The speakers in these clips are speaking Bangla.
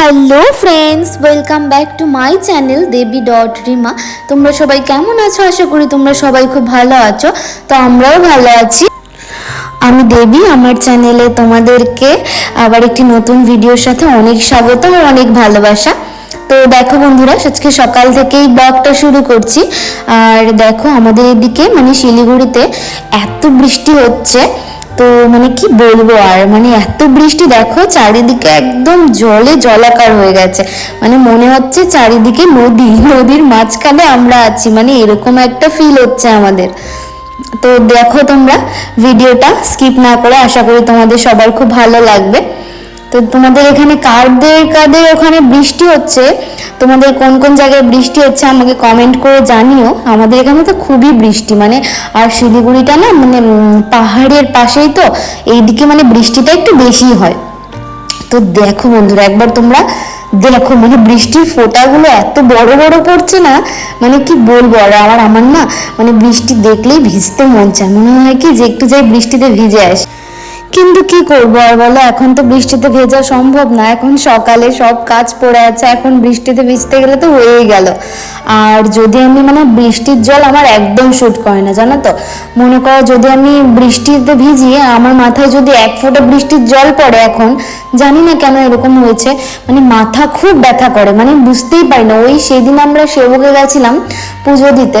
Hello friends welcome back to my channel Debi dot Rima তোমরা সবাই কেমন আছো? আশা করি তোমরা সবাই খুব ভালো আছো। তো আমরাও ভালো আছি। আমি দেবী, আমার চ্যানেলে তোমাদেরকে আবার একটি নতুন ভিডিওর সাথে অনেক স্বাগত আর অনেক ভালোবাসা। তো দেখো বন্ধুরা, আজকে সকাল থেকেই ব্লগটা শুরু করছি। আর দেখো আমাদের এদিকে মানে শিলিগুড়িতে এত বৃষ্টি হচ্ছে। তো মানে কি বলব আর? মানে এত বৃষ্টি দেখো, চারিদিকে একদম জলে জলাকার হয়ে গেছে। মানে মনে হচ্ছে চারিদিকে নদী, নদীর মাঝখানে আমরা আছি। মানে এরকম একটা ফিল হচ্ছে আমাদের। তো দেখো তোমরা ভিডিওটা স্কিপ না করে আশা করি তোমাদের সবার খুব ভালো লাগবে। তো তোমাদের এখানে কারদের, কাদের ওখানে বৃষ্টি হচ্ছে? তোমাদের কোন কোন জায়গায় বৃষ্টি হচ্ছে আমাকে কমেন্ট করে জানিও। আমাদের এখানে তো খুবই বৃষ্টি মানে আর শিলিগুড়িটা না মানে পাহাড়ের পাশেই তো, এইদিকে মানে বৃষ্টিটা একটু বেশি হয়। তো দেখো বন্ধুরা, একবার তোমরা দেখো মানে বৃষ্টির ফোঁটাগুলো এত বড় বড় পড়ছে না মানে কি বলব, আর আমার আমার না মানে বৃষ্টি দেখলেই ভিজতে মন চায়। মনে হয় কি যে একটু যাই বৃষ্টিতে ভিজে আসি। কিন্তু কি করব আর বলো? এখন তো বৃষ্টিতে ভেজা সম্ভব না। এখন সকালে সব কাজ পড়ে আছে। এখন বৃষ্টিতে ভিজতে গেলে তো হয়েই গেল। আর যদি আমি মানে বৃষ্টির জল আমার একদম শ্যুট করে না, জানো তো? মনে করো যদি আমি বৃষ্টিতে ভিজি, আমার মাথায় যদি এক ফোঁটা বৃষ্টির জল পড়ে এখন, জানি না কেন এরকম হয়েছে। মানে মাথা খুব ব্যথা করে। মানে বুঝতেই পারি না। ওই সেদিন আমরা সেবকে গেছিলাম। পুজো দিতে।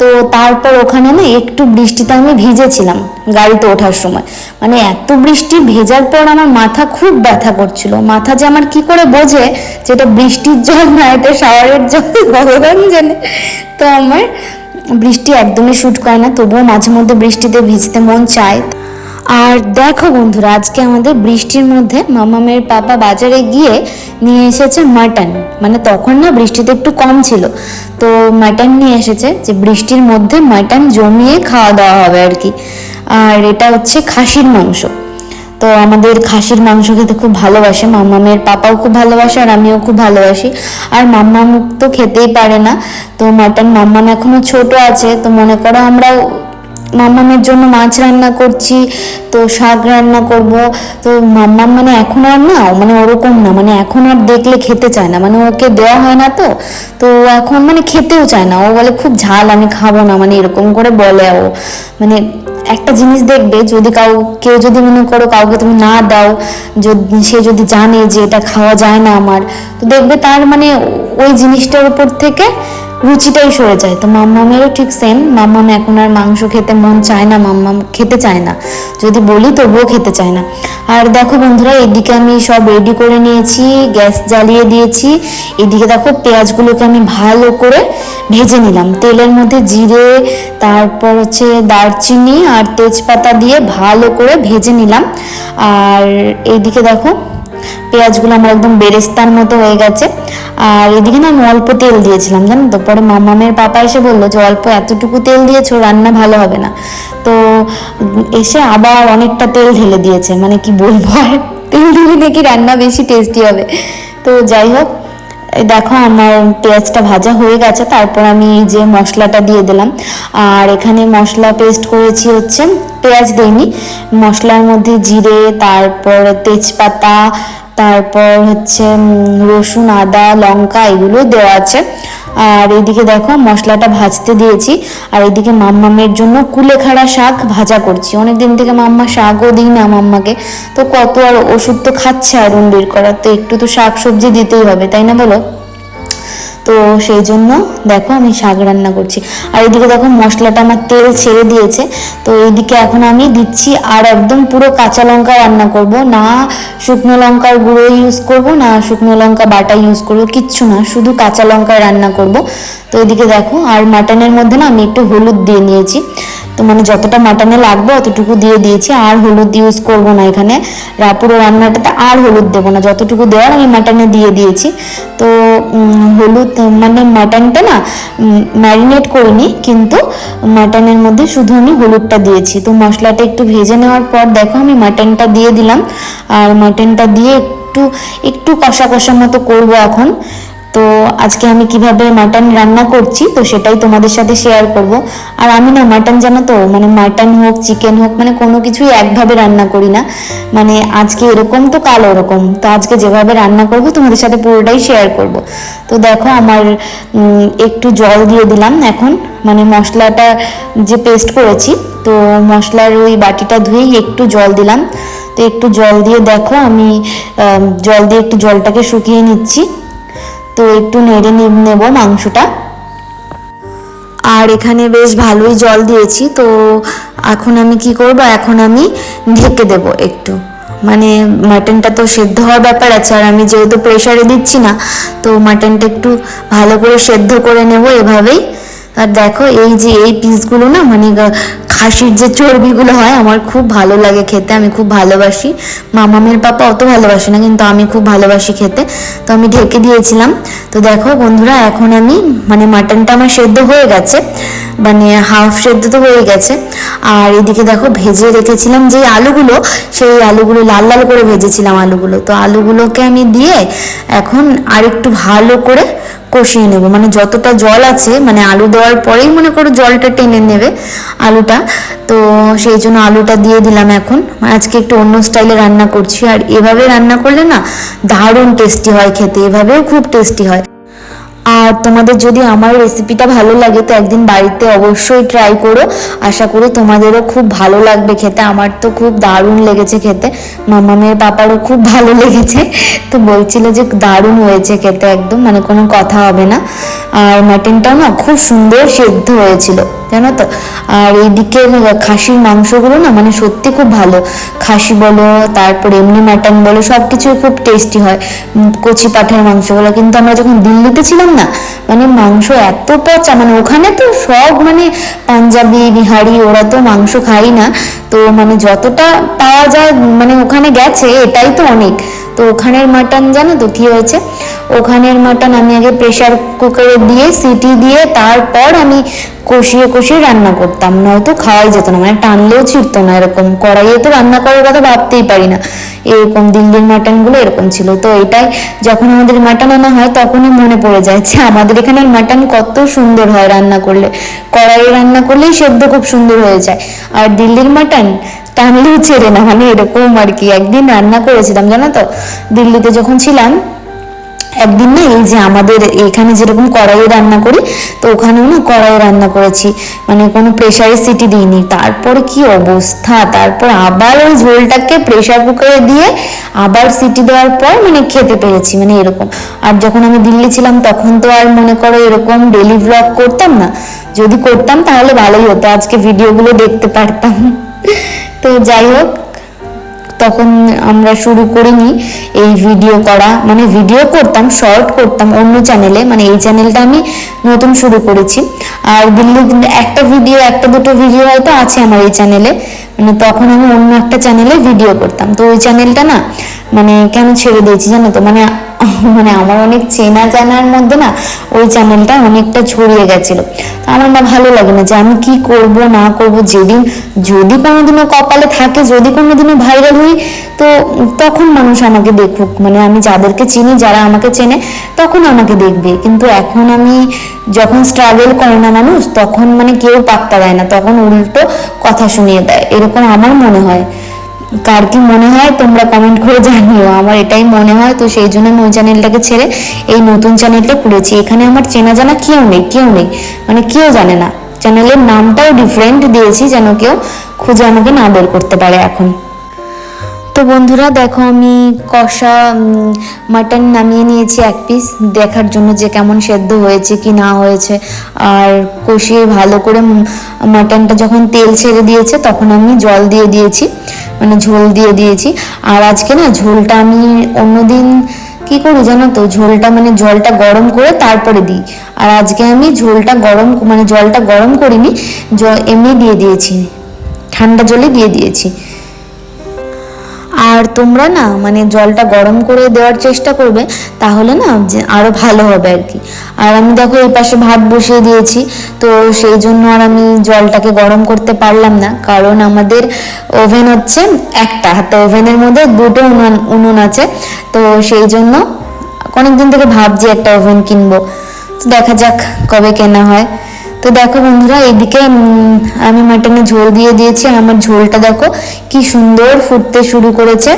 তো তারপর ওখানে না একটু বৃষ্টিতে আমি ভিজেছিলাম গাড়িতে ওঠার সময়। মানে এত বৃষ্টি ভেজার পর আমার মাথা খুব ব্যথা করছিল। মাথা যে আমার কি করে বোঝে যেটা বৃষ্টির জল না, এটা শাওয়ারের জল, ভগবান জানে। তো আমার বৃষ্টি একদমই শ্যুট করে না, তবুও মাঝে মধ্যে বৃষ্টিতে ভিজতে মন চায়। আর দেখো বন্ধুরা, আজকে আমাদের বৃষ্টির মধ্যে মামামের পাপা বাজারে গিয়ে নিয়ে এসেছে মাটন মানে তখন না বৃষ্টিতে একটু কম ছিল। তো মাটন নিয়ে এসেছে যে বৃষ্টির মধ্যে মাটন জমিয়ে খাওয়া দাওয়া হবে আর কি। আর এটা হচ্ছে খাসির মাংস। তো আমাদের খাসির মাংস খেতে খুব ভালোবাসে। মাম্মামের পাপাও খুব ভালোবাসে আর আমিও খুব ভালোবাসি। আর মাম্মাম তো খেতেই পারে না। তো মাটন মাম্মাম এখনও ছোট আছে। তো মনে করো আমরাও মাম্মামের জন্য মাছ রান্না করছি, তো শাক রান্না করব। তো মাম্মাম মানে এখন আর না মানে ওরকম না মানে এখন আর দেখলে খেতে চায় না মানে ওকে দেওয়া হয় না তো তো এখন মানে খেতেও চায় না। ও বলে, খুব ঝাল, আমি খাব না। মানে এরকম করে বলে ও। মানে একটা জিনিস দেখবে, যদি কাউ, কেউ যদি মনে করো কাউকে তুমি না দাও, যদি, সে যদি জানে যে এটা খাওয়া যায় না আমার, তো দেখবে তার মানে ওই জিনিসটার উপর থেকে রুচিটাই সরে যায়। তো মাম্মামেরও ঠিক সেম মাম্মাম এখন আর মাংস খেতে মন চায় না, মাম্মাম খেতে চায় না। যদি বলি তবুও খেতে চায় না। আর দেখো বন্ধুরা, এদিকে আমি সব রেডি করে নিয়েছি, গ্যাস জ্বালিয়ে দিয়েছি। এদিকে দেখো পেঁয়াজগুলোকে আমি ভালো করে ভেজে নিলাম। তেলের মধ্যে জিরে, তারপর হচ্ছে দারচিনি আর তেজপাতা দিয়ে ভালো করে ভেজে নিলাম। আর এইদিকে দেখো পেঁয়াজগুলো আমার একদম বেরেস্তার মতো হয়ে গেছে। আর এদিকে না আমি অল্প তেল দিয়েছিলাম, জানো তো? পরে মামামের পাপা এসে বলল যে, অল্প এতটুকু তেল দিয়েছ, রান্না ভালো হবে না। তো এসে আবার অনেকটা তেল ঢেলে দিয়েছে মানে কি বলব আর? তেল দিলে নাকি রান্না বেশি টেস্টি হবে। তো যাই হোক দেখো আমার পেঁয়াজটা ভাজা হয়ে গেছে, তারপর আমি এই যে মশলাটা দিয়ে দিলাম। আর এখানে মশলা পেস্ট করেছি হচ্ছে পেঁয়াজ দিইনি। মশলার মধ্যে জিরে, তারপর তেজপাতা, তারপর হচ্ছে রসুন, আদা, লঙ্কা, এগুলো দেওয়া আছে। আর এইদিকে দেখো মশলাটা ভাজতে দিয়েছি। আর এইদিকে মাম্মামের জন্য কুলেখাড়া শাক ভাজা করছি। অনেক দিন থেকে মাম্মা শাকও দিই না মাম্মাকে। তো কত আর ওষুধ তো খাচ্ছে আর বের করার। তো একটু তো শাক সবজি দিতেই হবে, তাই না বলো? তো সেই জন্য দেখো আমি শাক রান্না করছি। আর এদিকে দেখো মশলাটা আমার তেল ছেড়ে দিয়েছে। তো এইদিকে এখন আমি দিচ্ছি আর একদম পুরো কাঁচা লঙ্কা রান্না করব। না শুকনো লঙ্কার গুঁড়ো ইউজ করব, না শুকনো লঙ্কা বাটা ইউজ করব, কিচ্ছু না, শুধু কাঁচা লঙ্কায় রান্না করব। তো এদিকে দেখো আর মাটনের মধ্যে না আমি একটু হলুদ দিয়ে নিয়েছি। তো মানে যতটা মাটনে লাগবে অতটুকু দিয়ে দিয়েছি। আর হলুদ ইউজ করব না এখানে। পুরো রান্নাটাতে আর হলুদ দেবো না। যতটুকু দেওয়ার আমি মাটনে দিয়ে দিয়েছি। তো হলুদ মানে মাটনটা না ম্যারিনেট করিনি, কিন্তু মাটনের মধ্যে শুধু আমি হলুদটা দিয়েছি। তো মশলাটা একটু ভেজে নেওয়ার পর দেখো আমি মাটনটা দিয়ে দিলাম। আর মাটনটা দিয়ে একটু একটু কষা কষা মতো করব এখন। তো আজকে আমি কীভাবে মাটন রান্না করছি, তো সেটাই তোমাদের সাথে শেয়ার করব। আর আমি না মাটন জানো তো মানে মাটন হোক চিকেন হোক মানে কোনো কিছুই একভাবে রান্না করি না। মানে আজকে এরকম তো কাল ওরকম, তো আজকে যেভাবে রান্না করব, তোমাদের সাথে পুরোটাই শেয়ার করব। তো দেখো আমার একটু জল দিয়ে দিলাম এখন মানে মশলাটা যে পেস্ট করেছি, তো মশলার ওই বাটিটা ধুয়েই একটু জল দিলাম। তো একটু জল দিয়ে দেখো আমি জল দিয়ে একটু জলটাকে শুকিয়ে নিচ্ছি। তো একটু নেড়ে নেব মাংসটা। আর এখানে বেশ ভালোই জল দিয়েছি, তো এখন আমি কি করব? এখন আমি ঢেকে দেব একটু। মানে মাটনটা তো সেদ্ধ হওয়ার ব্যাপার আছে, আর আমি যেহেতু প্রেশারে দিচ্ছি না, তো মাটনটা একটু ভালো করে সেদ্ধ করে নেব এভাবেই। আর দেখো, এই যে এই পিসগুলো না মানে খাসির যে চর্বিগুলো হয়, আমার খুব ভালো লাগে খেতে, আমি খুব ভালোবাসি। মামামের পাপা অত ভালোবাসে না, কিন্তু আমি খুব ভালোবাসি খেতে। তো আমি ঢেকে দিয়েছিলাম। তো দেখো বন্ধুরা, এখন আমি মানে মাটনটা আমার সেদ্ধ হয়ে গেছে। মানে হাফ সেদ্ধ তো হয়ে গেছে। আর এদিকে দেখো, ভেজে রেখেছিলাম যে আলুগুলো, সেই আলুগুলো লাল লাল করে ভেজেছিলাম আলুগুলো। তো আলুগুলোকে আমি দিয়ে এখন আরেকটু ভালো করে কষিয়ে নেব। মানে যতটা জল আছে মানে আলু দেওয়ার পরেই মনে করো জলটা টেনে নেবে আলুটা। তো সেই জন্য আলুটা দিয়ে দিলাম এখন। আজকে একটু অন্য স্টাইলে রান্না করছি। আর এভাবে রান্না করলে না দারুণ টেস্টি হয় খেতে। এভাবেও খুব টেস্টি হয়। আর তোমাদের যদি আমার রেসিপিটা ভালো লাগে, তো একদিন বাড়িতে অবশ্যই ট্রাই করো। আশা করি তোমাদেরও খুব ভালো লাগবে খেতে। আমার তো খুব দারুণ লেগেছে খেতে। মামামের পাপারও খুব ভালো লেগেছে। তো বলছিল যে দারুণ হয়েছে খেতে একদম মানে কোনো কথা হবে না। আর মাটনটাও না খুব সুন্দর সেদ্ধ হয়েছিল, জানো তো? আর এইদিকে খাসির মাংসগুলো না মানে সত্যি খুব ভালো। খাসি বলো, তারপর এমনি মাটন বলো সব কিছুই খুব টেস্টি হয়। কচি পাঠার মাংসগুলো। কিন্তু আমরা যখন দিল্লিতে ছিলাম না মানে মাংস এত পচা মানে ওখানে তো সব মানে পাঞ্জাবি, বিহারি, ওরা তো মাংস খাই না। তো মানে যতটা পাওয়া যায় মানে ওখানে গেছে, এটাই তো অনেক। তো ওখানের মাটন জানো তো কি হয়েছে? ওখানের মাটন আমি আগে প্রেশার কুকারে দিয়ে সিটি দিয়ে, তারপর আমি কষিয়ে কষিয়ে রান্না করতাম। নয়তো খাওয়াই যেত না মানে টানলেও ছিটতো না এরকম। কড়াইয়ে তো রান্না করার কথা ভাবতেই পারি না। এরকম দিল্লির মাটনগুলো এরকম ছিল। তো এটাই যখন আমাদের মাটন আনা হয়, তখনই মনে পড়ে যায় যে আমাদের এখানের মাটন কত সুন্দর হয় রান্না করলে। কড়াইয়ে রান্না করলেই সেদ্ধ খুব সুন্দর হয়ে যায়। আর দিল্লির মাটন টানলেও ছেড়ে না মানে এরকম আর কি। একদিন রান্না করেছিলাম, জানো তো? দিল্লিতে যখন ছিলাম একদিন না এই যে আমাদের এখানে যেরকম কড়াইয়ে রান্না করি, তো ওখানেও না কড়াইয়ে রান্না করেছি। মানে কোনো প্রেশারে সিটি দিইনি। তারপরে কি অবস্থা? তারপর আবার ওই ঝোলটাকে প্রেশার কুকারে দিয়ে আবার সিটি দেওয়ার পর মানে খেতে পেরেছি মানে এরকম। আর যখন আমি দিল্লি ছিলাম, তখন তো আর মনে করো এরকম ডেলি ব্লগ করতাম না। যদি করতাম তাহলে ভালোই হতো, আজকে ভিডিওগুলো দেখতে পারতাম। তো যাই হোক তখন আমরা শুরু করিনি এই ভিডিও করা। মানে ভিডিও করতাম শর্ট করতাম অন্য চ্যানেলে মানে এই চ্যানেলটা আমি নতুন শুরু করেছি। আর দিল্লি একটা ভিডিও একটা দুটো ভিডিও হয়তো আছে আমার এই চ্যানেলে মানে তখন আমি অন্য একটা চ্যানেলে ভিডিও করতাম। তো ওই চ্যানেলটা না মানে কেন ছেড়ে দিয়েছি জানো তো? মানে মানে আমার অনেক চেনা জানার মধ্যে না ওই চ্যানেলটা অনেকটা ছড়িয়ে গেছিল। তো আমার না ভালো লাগে না যে আমি কি করব, না করব, যেদিন যদি কোনোদিনও কপালে থাকে, যদি কোনোদিনও ভাইরাল হই, তো তখন মানুষ আমাকে দেখুক। মানে আমি যাদেরকে চিনি, যারা আমাকে চেনে, তখন আমাকে দেখবে। কিন্তু এখন আমি যখন স্ট্রাগল করে না মানুষ, তখন মানে কেউ পাত্তা দেয় না, তখন উল্টো কথা শুনিয়ে দেয়। এরকম আমার মনে হয়। কার কি মনে হয় তোমরা কমেন্ট করে জানিও। আমার এটাই মনে হয়, তো সেই জন্য আমি ওই চ্যানেলটাকে ছেড়ে এই নতুন চ্যানেলটা খুলেছি এখানে আমার চেনা জানা কেউ নেই কেউ নেই। মানে কেউ জানে না। চ্যানেলের নামটাও ডিফারেন্ট দিয়েছি যেন কেউ খুঁজে আমাকে না বের করতে পারে এখন। তো বন্ধুরা, দেখো আমি কষা মাটন নামিয়ে নিয়েছি এক পিস দেখার জন্য যে কেমন সেদ্ধ হয়েছে কি না হয়েছে। আর কষিয়ে ভালো করে মাটনটা যখন তেল ছেড়ে দিয়েছে, তখন আমি জল দিয়ে দিয়েছি। মানে ঝোল দিয়ে দিয়েছি। আর আজকে না ঝোলটা আমি অন্যদিন কি করি জানো তো? ঝোলটা মানে জলটা গরম করে তারপরে দিই। আর আজকে আমি ঝোলটা গরম মানে জলটা গরম করিনি এমনি দিয়ে দিয়েছি। ঠান্ডা জলে দিয়ে দিয়েছি। আর তোমরা না মানে জলটা গরম করে দেওয়ার চেষ্টা করবে, তাহলে না যে আরও ভালো হবে আর কি। আর আমি দেখো এই পাশে ভাত বসিয়ে দিয়েছি, তো সেই জন্য আর আমি জলটাকে গরম করতে পারলাম না। কারণ আমাদের ওভেন হচ্ছে একটা, তো ওভেনের মধ্যে দুটো উনুন উনুন আছে। তো সেই জন্য অনেকদিন থেকে ভাবছি একটা ওভেন কিনবো। তো দেখা যাক কবে কেনা হয়। তো দেখো বন্ধুরা এদিকে আমি মাটনে ঝোল দিয়ে দিয়েছি। আর আমার ঝোলটা দেখো কি সুন্দর ফুটতে শুরু করেছে।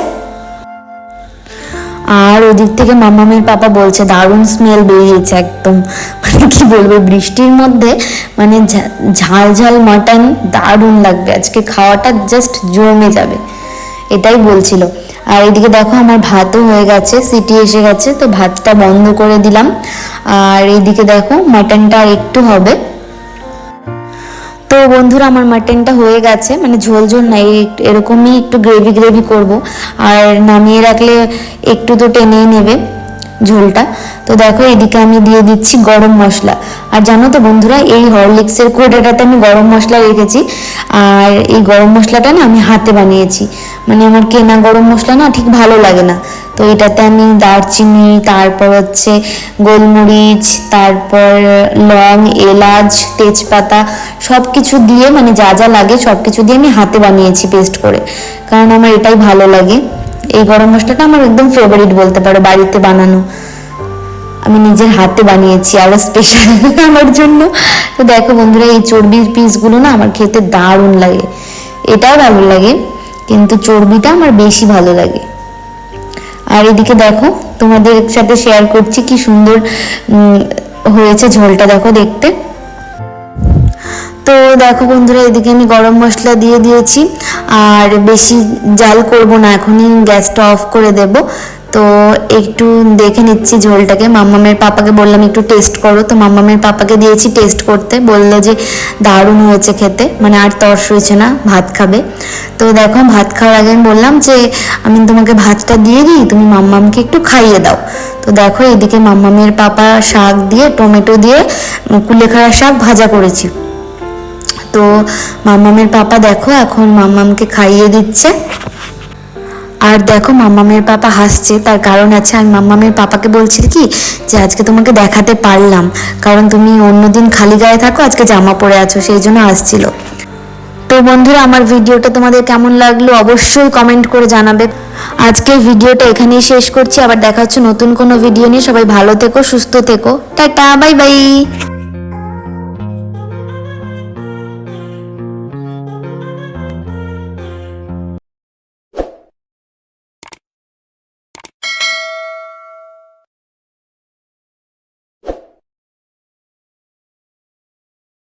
আর ওদিক থেকে মামামের পাপা বলছে, দারুণ স্মেল বেরিয়েছে একদম। মানে কি বলব, বৃষ্টির মধ্যে মানে ঝাল ঝাল মাটন দারুণ লাগবে। আজকে খাওয়াটা জাস্ট জমে যাবে, এটাই বলছিল। আর এদিকে দেখো, আমার ভাতও হয়ে গেছে, সিটি এসে গেছে, তো ভাতটা বন্ধ করে দিলাম। আর এদিকে দেখো, মাটনটা আর একটু হবে। তো বন্ধুরা, আমার মাটনটা হয়ে গেছে। মানে ঝোল ঝোল নাই এরকমই একটু গ্রেভি গ্রেভি করব। আর নামিয়ে রাখলে একটু তো টেনেই নেবে। ঝোলটা। তো দেখো, এদিকে আমি দিয়ে দিচ্ছি গরম মশলা। আর জানো তো বন্ধুরা, এই হরলিক্সের কোটাটাতে আমি গরম মশলা রেখেছি। আর এই গরম মশলাটা না আমি হাতে বানিয়েছি। মানে আমার কেনা গরম মশলা না ঠিক ভালো লাগে না। তো এটাতে আমি দারচিনি, তারপর হচ্ছে গোলমরিচ, তারপর লং, এলাচ, তেজপাতা সব কিছু দিয়ে মানে যা যা লাগে সব কিছু দিয়ে আমি হাতে বানিয়েছি পেস্ট করে। কারণ আমার এটাই ভালো লাগে। এই গরম মশলাটা আমার একদম ফেভারিট বলতে পারো, বাড়িতে বানানো। আমি নিজের হাতে বানিয়েছি, আরও স্পেশাল আমার জন্য। তো দেখো বন্ধুরা, এই চর্বির পিসগুলো না আমার খেতে দারুণ লাগে। এটাও ভালো লাগে, কিন্তু চর্বিটা আমার বেশি ভালো লাগে। আর এদিকে দেখো, তোমাদের সাথে শেয়ার করছি কি সুন্দর হয়েছে ঝোলটা, দেখো দেখতে। তো দেখো বন্ধুরা, এদিকে আমি গরম মশলা দিয়ে দিয়েছি। আর বেশি জাল করব না, এখনই গ্যাসটা অফ করে দেব। তো একটু দেখে নিচ্ছি ঝোলটাকে। মাম্মামের পাপাকে বললাম, একটু টেস্ট করো। তো মাম্মামের পাপাকে দিয়েছি টেস্ট করতে। বলল যে, দারুণ হয়েছে খেতে। মানে আর তর্স হয়েছে না, ভাত খাবে। তো দেখো, ভাত খাওয়ার আগে আমি বললাম যে, আমি তোমাকে ভাতটা দিয়ে দিই, তুমি মাম্মামকে একটু খাইয়ে দাও। তো দেখো, এদিকে মাম্মামের পাপা শাক দিয়ে, টমেটো দিয়ে, কুলেখাড়া শাক ভাজা করেছি। তো মাম্মামের পাপা দেখো, এখন মাম্মামকে খাইয়ে দিচ্ছে। আর দেখো মাম্মামের পাপা হাসছে, তার কারণ আছে আমি মাম্মামের পাপাকে বলছি কি, যে আজকে তোমাকে দেখাতে পারলাম। কারণ তুমি অন্যদিন খালি গায়ে থাকো, আজকে জামা পরে আছো, সেই জন্য আসছিল। তো বন্ধুরা, আমার ভিডিওটা তোমাদের কেমন লাগল অবশ্যই কমেন্ট করে জানাবে। আজকের ভিডিওটা এখানেই শেষ করছি, আবার দেখা হচ্ছে নতুন কোনো ভিডিও নিয়ে। সবাই ভালো থেকো, সুস্থ থেকো। Tata bye bye